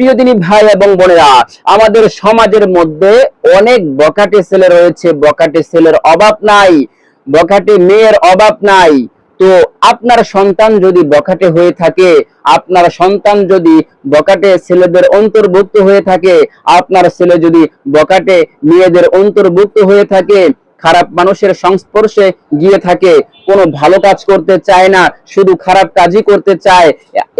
প্রিয় দিনী ভাই এবং বোনেরা, আমাদের সমাজের মধ্যে অনেক বকাটে ছেলে রয়েছে বকাটে ছেলের অভাব নাই বকাটে মেয়ের অভাব নাই। তো আপনার সন্তান যদি বকাটে হয়ে থাকে, আপনার সন্তান যদি বকাটে ছেলেদের অন্তর্ভুক্ত হয়ে থাকে, আপনার ছেলে যদি বকাটে মেয়েদের অন্তর্ভুক্ত হয়ে থাকে খারাপ মানুষের সংস্পর্শে গিয়ে থাকে। কোনো ভালো কাজ করতে চায় না, শুধু খারাপ কাজই করতে চায়।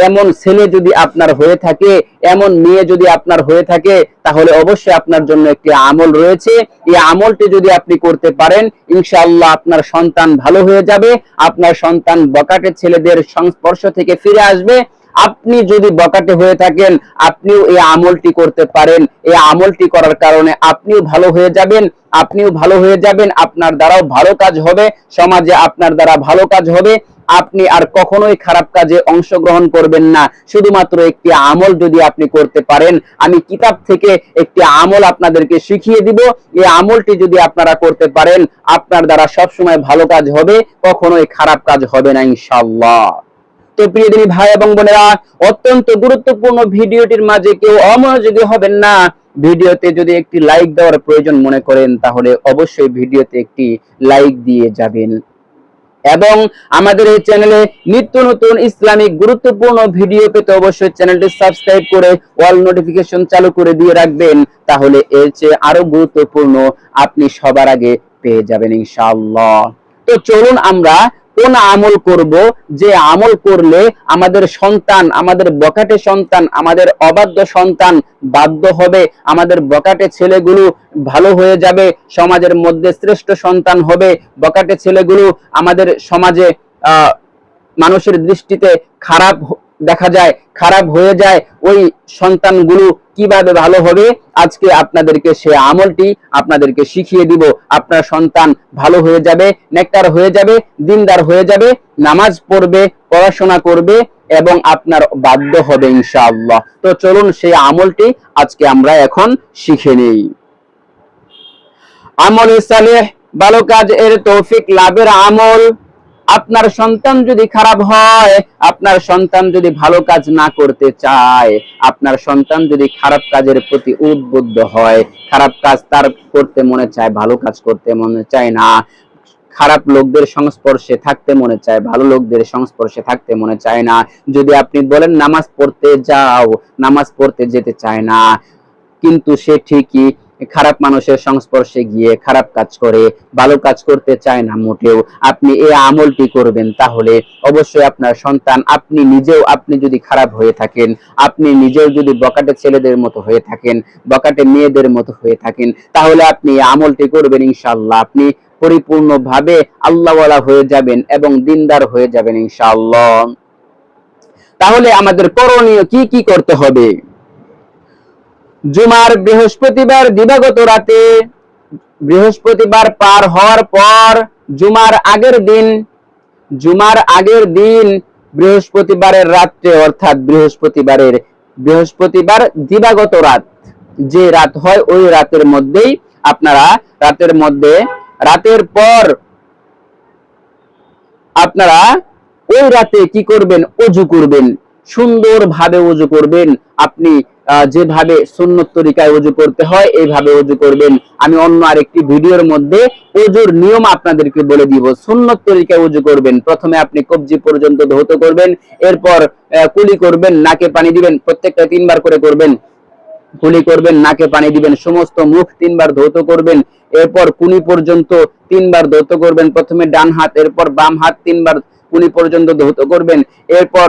এমন ছেলে যদি আপনার হয়ে থাকে, এমন মেয়ে যদি আপনার হয়ে থাকে, তাহলে অবশ্যই আপনার জন্য একটি আমল রয়েছে। এই আমলটি যদি আপনি করতে পারেন, ইনশাআল্লাহ আপনার সন্তান ভালো হয়ে যাবে। আপনার সন্তান বকাটে ছেলেদের সংস্পর্শ থেকে ফিরে আসবে। আপনি যদি বকাটে হয়ে থাকেন, আপনিও এই আমলটি করতে পারেন। এই আমলটি করার কারণে আপনিও ভালো হয়ে যাবেন, আপনিও ভালো হয়ে যাবেন, আপনার দ্বারাও ভালো কাজ হবে, সমাজে আপনার দ্বারা ভালো কাজ হবে। আপনি আর কখনোই খারাপ কাজে অংশগ্রহণ করবেন না। শুধুমাত্র একটি আমল যদি আপনি করতে পারেন, আমি কিতাব থেকে একটি আমল আপনাদেরকে শিখিয়ে দিব। এই আমলটি যদি আপনারা করতে পারেন, আপনার দ্বারা সবসময় ভালো কাজ হবে, কখনোই খারাপ কাজ হবে না, ইনশাআল্লাহ। তো প্রিয় দিনী ভাই এবং বোনেরা, অত্যন্ত গুরুত্বপূর্ণ ভিডিওটির মাঝে কেউ অমনোযোগী হবেন না। ভিডিওতে যদি একটি লাইক দেওয়ার প্রয়োজন মনে করেন, তাহলে অবশ্যই ভিডিওতে একটি লাইক দিয়ে যাবেন। এবং আমাদের এই চ্যানেলে নিত্য নতুন ইসলামিক গুরুত্বপূর্ণ ভিডিও পেতে অবশ্যই চ্যানেলটি সাবস্ক্রাইব করে অল নোটিফিকেশন চালু করে দিয়ে রাখবেন। তাহলে এর চেয়ে আরও গুরুত্বপূর্ণ আপনি সবার আগে পেয়ে যাবেন ইনশাআল্লাহ। তো চলুন আমরা কোন আমল করব? যে আমল করলে আমাদের সন্তান, আমাদের বকাটে সন্তান, আমাদের অবাধ্য সন্তান বাধ্য হবে। আমাদের বকাটে ছেলেগুলো ভালো হয়ে যাবে, সমাজের মধ্যে শ্রেষ্ঠ সন্তান হবে। বকাটে ছেলেগুলো আমাদের সমাজে মানুষের দৃষ্টিতে খারাপ দেখা যায়, খারাপ হয়ে যায়, ওই সন্তানগুলো কীভাবে ভালো হবে? আজকে আপনাদেরকে সে আমলটি আপনাদেরকে শিখিয়ে দিব। আপনার সন্তান ভালো হয়ে যাবে নেকটার হয়ে যাবে, দিনদার হয়ে যাবে, নামাজ পড়বে, পড়াশোনা করবে এবং আপনার বাধ্য হবে ইনশাআল্লাহ। তো চলুন সেই আমলটি আজকে আমরা এখন শিখে নেই। আমল সালেহ, ভালো কাজ এর তৌফিক, লাভের আমল। আপনার সন্তান যদি খারাপ হয়, আপনার সন্তান যদি ভালো কাজ না করতে চায়, আপনার সন্তান যদি খারাপ কাজের প্রতি উদ্বুদ্ধ হয়, খারাপ কাজ তার করতে মনে চায়, ভালো কাজ করতে মনে চায় না, খারাপ লোকদের সংস্পর্শে থাকতে মনে চায়, ভালো লোকদের সংস্পর্শে থাকতে মনে চায় না, যদি আপনি বলেন নামাজ পড়তে যাও, নামাজ পড়তে যেতে চায় না, কিন্তু সে ঠিকই খারাপ মানুষের সংস্পর্শে গিয়ে খারাপ কাজ করে, ভালো কাজ করতে চায় না মোটেও। আপনি এই আমলটি করবেন তাহলে অবশ্যই আপনার সন্তান আপনি নিজেও আপনি যদি খারাপ হয়ে থাকেন, আপনি নিজেও যদি বকাটে ছেলেদের মতো হয়ে থাকেন, বকাটে মেয়েদের মতো হয়ে থাকেন, তাহলে আপনি এই আমলটি করবেন ইনশাআল্লাহ। আপনি পরিপূর্ণভাবে আল্লাহওয়ালা হয়ে যাবেন এবং দিনদার হয়ে যাবেন ইনশাআল্লাহ। তাহলে আমাদের করণীয় কি কি করতে হবে? জুমার বৃহস্পতিবার দিবাগত রাতে বৃহস্পতিবার পার হওয়ার পর জুমার আগের দিন, জুমার আগের দিন বৃহস্পতিবারের রাত্রে, অর্থাৎ বৃহস্পতিবারের বৃহস্পতিবার দিবাগত রাত, যে রাত হয় ওই রাতের মধ্যেই আপনারা, রাতের মধ্যে, রাতের পর আপনারা ওই রাতে কি করবেন? অজু করবেন। সুন্দর ভাবে অজু করবেন। আপনি যেভাবে সুন্নত তরিকায় অজু করতে হয়, এইভাবে অজু করবেন। আমি অন্য আরেকটি ভিডিওর মধ্যে অজুর নিয়ম আপনাদেরকে বলে দিব। সুন্নত তরিকায় অজু করবেন। প্রথমে আপনি কবজি পর্যন্ত ধৌত করবেন, এরপর কুলি করবেন, নাকে পানি দিবেন, প্রত্যেকটা তিনবার করে করবেন। কুলি করবেন, নাকে পানি দিবেন, সমস্ত মুখ তিনবার ধৌত করবেন, এরপর কুনি পর্যন্ত তিনবার ধৌত করবেন, প্রথমে ডান হাত, এরপর বাম হাত তিনবার কুনি পর্যন্ত ধৌত করবেন, এরপর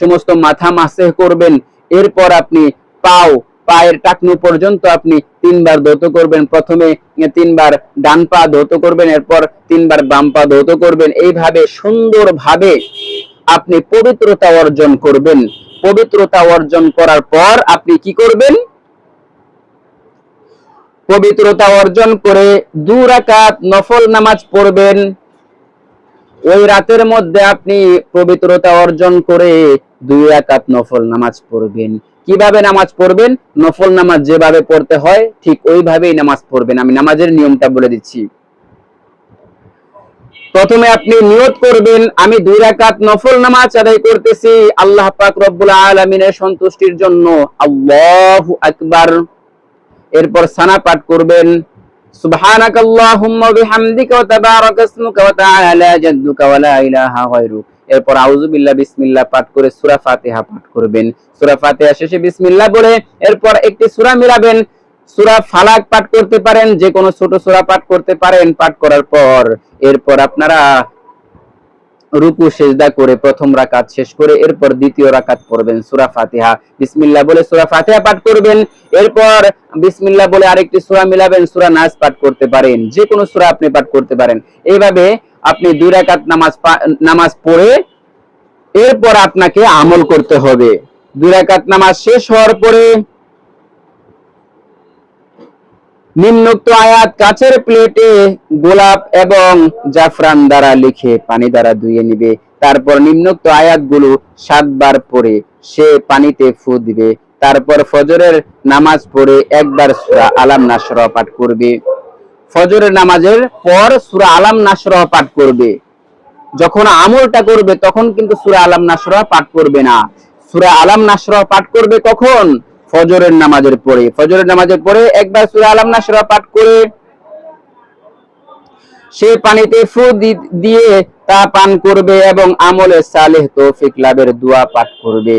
সমস্ত মাথা মাসে করবেন, এরপর আপনি পাও, পায়ের টাকনু পর্যন্ত আপনি তিনবার ধৌত করবেন। প্রথমে তিনবার ডান পা ধৌত করবেন, এরপর তিনবার বাম পা ধৌত করবেন। এইভাবে সুন্দরভাবে আপনি পবিত্রতা অর্জন করবেন। পবিত্রতা অর্জন করার পর আপনি কি করবেন? পবিত্রতা অর্জন করে দু রাকাত নফল নামাজ পড়বেন। ওই রাতের মধ্যে আপনি পবিত্রতা অর্জন করে দুই রাকাত নফল নামাজ পড়বেন। কীভাবে নামাজ পড়বেন? নফল নামাজ যেভাবে পড়তে হয়, ঠিক ওইভাবেই নামাজ পড়বেন। আমি নামাজের নিয়মটা বলে দিচ্ছি। প্রথমে আপনি নিয়ত করবেন, আমি দুই রাকাত নফল নামাজ আদায় করতেছি, আল্লাহ পাক রব্বুল আলামিনের সন্তুষ্টির জন্য। আল্লাহু আকবার। এরপর সানা পাঠ করবেন। সুবহানাক আল্লাহুম্মা বিহামদিকা ওয়া তাবারাকা ইসমুকা ওয়া তাআলা জাদ্দুকা ওয়া লা ইলাহা গায়রুক। এরপর আউযু বিল্লাহ, বিসমিল্লাহ পাঠ করে সূরা ফাতিহা পাঠ করবেন। সূরা ফাতিহা শেষে বিসমিল্লাহ বলে এরপর একটি সূরা মিলাবেন। সূরা ফালাক পাঠ করতে পারেন, যে কোনো ছোট সূরা পাঠ করতে পারেন পাঠ করার পর। এরপর আপনারা রুকু, সেজদা করে প্রথম রাকাত শেষ করে এরপর দ্বিতীয় রাকাত পড়বেন সূরা ফাতিহা। বিসমিল্লাহ বলে সূরা ফাতিহা পাঠ করবেন। এরপর বিসমিল্লাহ বলে আরেকটি সূরা মিলাবেন, সুরা নাস পাঠ করতে পারেন। যে কোনো সূরা আপনি পাঠ করতে পারেন। এইভাবে আপনি দুই রাকাত নামাজ নামাজ পড়ে এরপর আপনাকে আমল করতে হবে। দুই রাকাত নামাজ শেষ হওয়ার পরে নিম্নোক্ত আয়াত কাচের প্লেটে গোলাপ এবং জাফরান দ্বারা লিখে পানি দ্বারা ধুয়ে নিবে। তারপর নিম্নোক্ত আয়াতগুলো সাতবার পড়ে সে পানিতে ফু দিবে। তারপর ফজরের নামাজ পড়ে একবার সূরা আলাম নাসরা পাঠ করবে। ফজরের নামাজের পর সূরা আলাম নাসরা পাঠ করবে। যখন আমলটা করবে, তখন কিন্তু সূরা আলাম নাসরা পাঠ করবে না। সূরা আলাম নাসরা পাঠ করবে কখন? ফজরের নামাজের পরে। ফজরের নামাজের পরে একবার সূরা আলাম নাসরা পাঠ করে সে পানিতে ফু দিয়ে তা পান করবে এবং আমলে সালেহ তৌফিক লাভের দোয়া পাঠ করবে।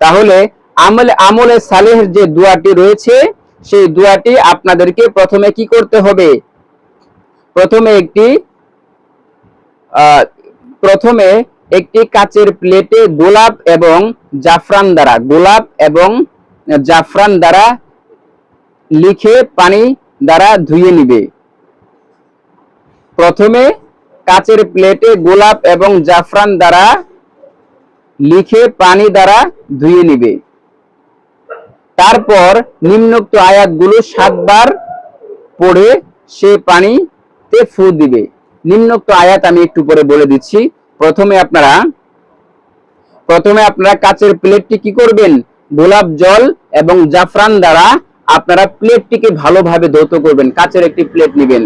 তাহলে আমলে আমলে সালেহের যে দোয়াটি রয়েছে সেই দোয়াটি আপনাদেরকে প্রথমে কি করতে হবে? প্রথমে একটি প্রথমে একটি কাচের প্লেটে গোলাপ এবং জাফরান দ্বারা, গোলাপ এবং জাফরান দ্বারা লিখে পানি দ্বারা ধুয়ে নিবে। প্রথমে কাচের প্লেটে গোলাপ এবং জাফরান দ্বারা লিখে পানি দ্বারা ধুয়ে নিবে। তারপর নিম্নোক্ত আয়াতগুলো সাতবার পড়ে সে পানিতে ফু দিবে। নিম্নোক্ত আয়াত আমি একটু পরে বলে দিচ্ছি। প্রথমে আপনারা প্রথমে আপনারা কাচের প্লেটটি কি করবেন? গোলাপ জল এবং জাফরান দ্বারা আপনারা প্লেটটিকে ভালোভাবে ধৌত করবেন। কাচের একটি প্লেট নেবেন।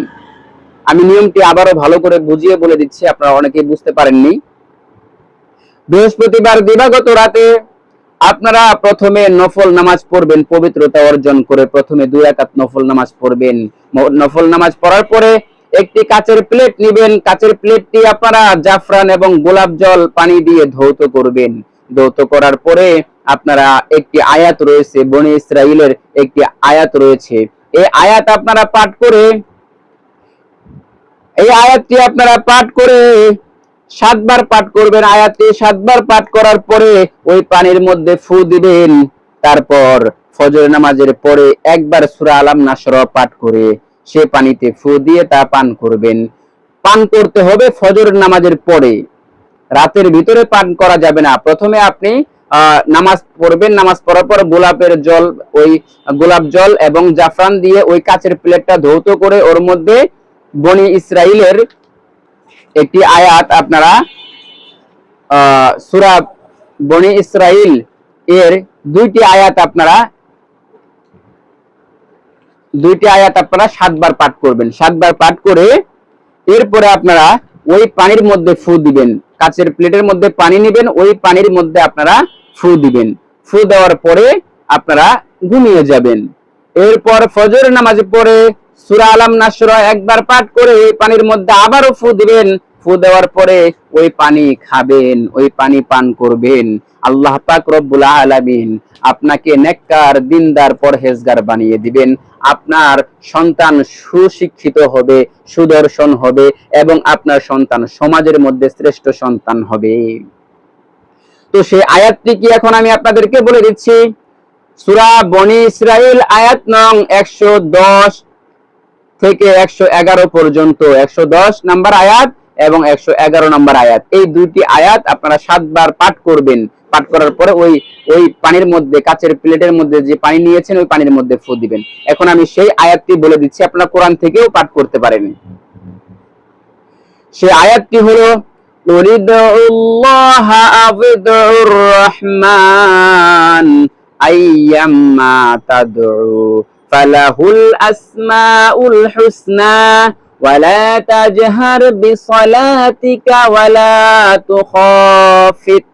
আমি নিয়মটি আবারও ভালো করে বুঝিয়ে বলে দিচ্ছি, আপনারা অনেকেই বুঝতে পারেননি। বৃহস্পতিবার দিবাগত রাতে আপনারা প্রথমে নফল নামাজ পড়বেন, পবিত্রতা অর্জন করে প্রথমে দুই রাকাত নফল নামাজ পড়বেন। নফল নামাজ পড়ার পরে একটি কাচের প্লেট নেবেন। কাচের প্লেটটি আপনারা জাফরান এবং গোলাপ জল পানি দিয়ে ধৌত করবেন। ধৌত করার পরে আপনারা একটি আয়াত রয়েছে, বনে ইসরাইলের একটি আয়াত রয়েছে। এই আয়াত আপনারা পাঠ করে, এই আয়াতটি আপনারা পাঠ করে সাতবার পাঠ করবেন আয়াতটি সাতবার পাঠ করার পরে ওই পানির মধ্যে ফু দিবেন। তারপর ফজর নামাজের পরে একবার সূরা আলাম নাসরা পাঠ করে সে পানিতে ফু দিয়ে তা পান করবেন। পান করতে হবে ফজর নামাজের পরে। রাতের ভিতরে পান করা যাবে না। প্রথমে আপনি নামাজ পড়বেন। নামাজ পড়ার পর গোলাপের জল, ওই গোলাপ জল এবং জাফরান দিয়ে ওই কাচের প্লেটটা ধৌত করে ওর মধ্যে বনি ইসরাইলের একটি আয়াত আপনারা আহ, বনি ইসরাইল এর দুইটি আয়াত আপনারা দুইটি আয়াত আপনারা সাতবার পাঠ করবেন। সাতবার পাঠ করে এরপরে আপনারা ওই পানির মধ্যে ফু দিবেন। কাচের প্লেটের মধ্যে পানি নেবেন ওই পানির মধ্যে আপনারা ফু দিবেন। ফু দেওয়ার পরে আপনারা ঘুমিয়ে যাবেন। এরপর ফজর নামাজ পড়ে সূরা আলাম নাসরা একবার পাঠ করে ওই পানির মধ্যে আবারও ফু দিবেন। ফু দেওয়ার পরে ওই পানি খাবেন, ওই পানি পান করবেন। আল্লাহ পাক রব্বুল আলামিন আপনাকে নেককার, দিনদার পরহেজগার বানিয়ে দিবেন। আপনার সন্তান সুশিক্ষিত হবে, সুদর্শন হবে এবং আপনার সন্তান সমাজের মধ্যে শ্রেষ্ঠ সন্তান হবে। তো সেই আয়াতটি কি এখন আমি আপনাদেরকে বলে দিচ্ছি? সূরা বনি ইসরাইল আয়াত নং একশো দশ থেকে একশো এগারো পর্যন্ত। একশো দশ নাম্বার আয়াত এবং একশো এগারো নাম্বার আয়াত। এই দুইটি আয়াত আপনারা সাতবার পাঠ করবেন। পাঠ করার পরে ওই ওই পানির মধ্যে, কাচের প্লেটের মধ্যে যে পানি নিয়েছেন, ওই পানির মধ্যে ফু দিবেন। এখন আমি সেই আয়াতটি বলে দিচ্ছি, আপনারা কোরআন থেকেও পাঠ করতে পারেন। সে আয়াতটি হলো উরিদুল্লাহ আবিদুর রহমান। আইয়াম্মা তাদউ ফালাহুল আসমাউল হুসনা ولا تجهر بصلاتك ولا تخافت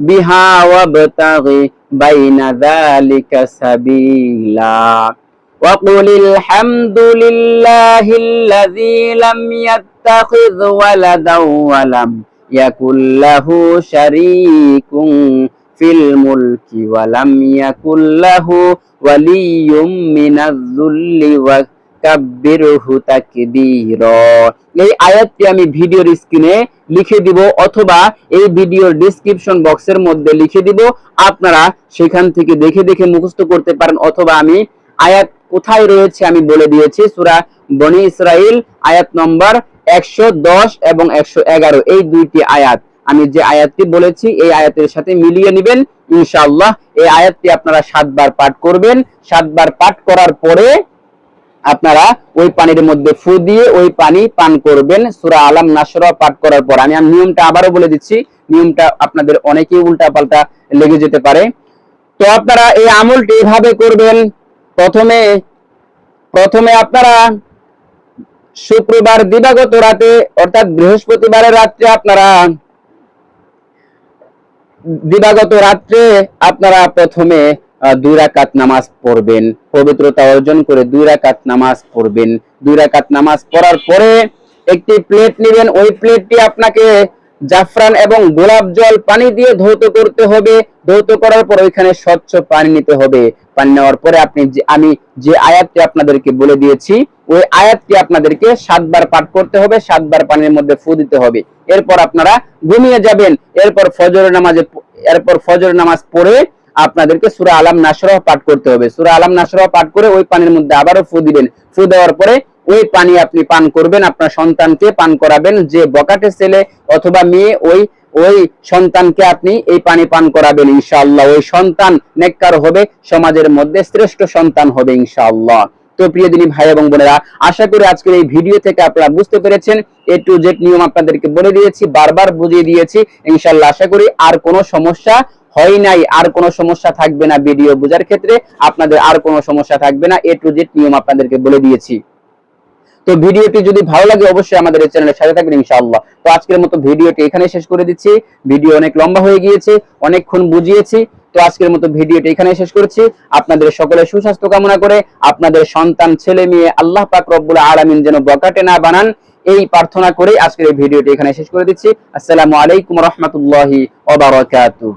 بها وابتغ بين ذلك سبيلا وقل الحمد لله الذي لم يتخذ ولدا ولم يكن له شريك ফিল মুলকি এই আয়াতটি আমি ভিডিওর স্ক্রিনে লিখে দিব অথবা এই ভিডিওর ডেসক্রিপশন বক্সের মধ্যে লিখে দিব। আপনারা সেখান থেকে দেখে দেখে মুখস্থ করতে পারেন অথবা আমি আয়াত কোথায় রয়েছে আমি বলে দিয়েছি। সুরা বনি ইসরাইল আয়াত নম্বর একশো দশ এবং একশো এগারো। এই দুইটি আয়াত আমি যে আয়াতটি বলেছি, এই আয়াতের সাথে মিলিয়ে নেবেন, ইনশাআল্লাহ। এই আয়াতটি আপনারা সাতবার পাঠ করবেন। সাতবার পাঠ করার পরে আপনারা ওই পানির মধ্যে ফু দিয়ে ওই পানি পান করবেন। সূরা আলাম নাসরা পাঠ করার পর, আমি নিয়মটা আবারও বলে দিচ্ছি। নিয়মটা আপনাদের অনেকেই উল্টা পাল্টা লেগে যেতে পারে। তো আপনারা এই আমলটি এভাবে করবেন। প্রথমে প্রথমে আপনারা শুক্রবার দিবাগত রাতে, অর্থাৎ বৃহস্পতিবারের রাত্রে আপনারা দিবাগত রাত্রে আপনারা প্রথমে দুই রাকাত নামাজ পড়বেন, পবিত্রতা অর্জন করে দুই রাকাত নামাজ পড়বেন। দুই রাকাত নামাজ পড়ার পরে একটি প্লেট নেবেন, ওই প্লেটটি আপনাকে জাফরান এবং গোলাপ জল পানি দিয়ে ধৌত করতে হবে। ধৌত করার পর ওইখানে স্বচ্ছ পানি নিতে হবে। পানি নেওয়ার পরে আপনি যে, আমি যে আয়াতটি আপনাদেরকে বলে দিয়েছি, ওই আয়াতটি আপনাদেরকে সাতবার পাঠ করতে হবে, সাতবার পানির মধ্যে ফু দিতে হবে। এরপর আপনারা ঘুমিয়ে যাবেন। এরপর ফজরের নামাজে এরপর ফজরের নামাজ পড়ে আপনাদেরকে সূরা আলাম নাসরাহ পাঠ করতে হবে। সূরা আলাম নাসরাহ পাঠ করে ওই পানির মধ্যে আবারও ফু দিবেন। ফু দেওয়ার পরে ওই পানি আপনি পান করবেন, আপনার সন্তানকে পান করাবেন, যে বকাটে ছেলে অথবা মেয়ে, ওই ওই সন্তানকে আপনি এই পানি পান করাবেন, ইনশাআল্লাহ। ওই সন্তান নেককার হবে, সমাজের মধ্যে শ্রেষ্ঠ সন্তান হবে, ইনশাআল্লাহ। তো প্রিয় দিনী ভাই এবং বোনেরা, আশা করি আজকের এই ভিডিও থেকে আপনারা বুঝতে পেরেছেন। এ টু জেড নিয়ম আপনাদেরকে বলে দিয়েছি, বারবার বুঝিয়ে দিয়েছি। ইনশাআল্লাহ আশা করি আর কোনো সমস্যা হয় নাই, আর কোনো সমস্যা থাকবে না ভিডিও বোঝার ক্ষেত্রে। আপনাদের আর কোনো সমস্যা থাকবে না, এ টু জেড নিয়ম আপনাদেরকে বলে দিয়েছি। তো ভিডিওটি যদি ভালো লাগে, অবশ্যই আমাদের এই চ্যানেলের সাথে থাকবেন ইনশাআল্লাহ। তো আজকের মতো ভিডিওটি এখানে শেষ করে দিচ্ছি। ভিডিও অনেক লম্বা হয়ে গিয়েছে, অনেকক্ষণ বুঝিয়েছি। তো আজকের মতো ভিডিওটি এখানে শেষ করছি। আপনাদের সকলের সুস্বাস্থ্য কামনা করে আপনাদের সন্তান, ছেলে, মেয়ে আল্লাহ পাক রব্বুল আলামিন যেন বকাটে না বানান, এই প্রার্থনা করে আজকের এই ভিডিওটি এখানে শেষ করে দিচ্ছি। আসসালামু আলাইকুম রহমতুল্লাহি ওয়া বারাকাতুহু।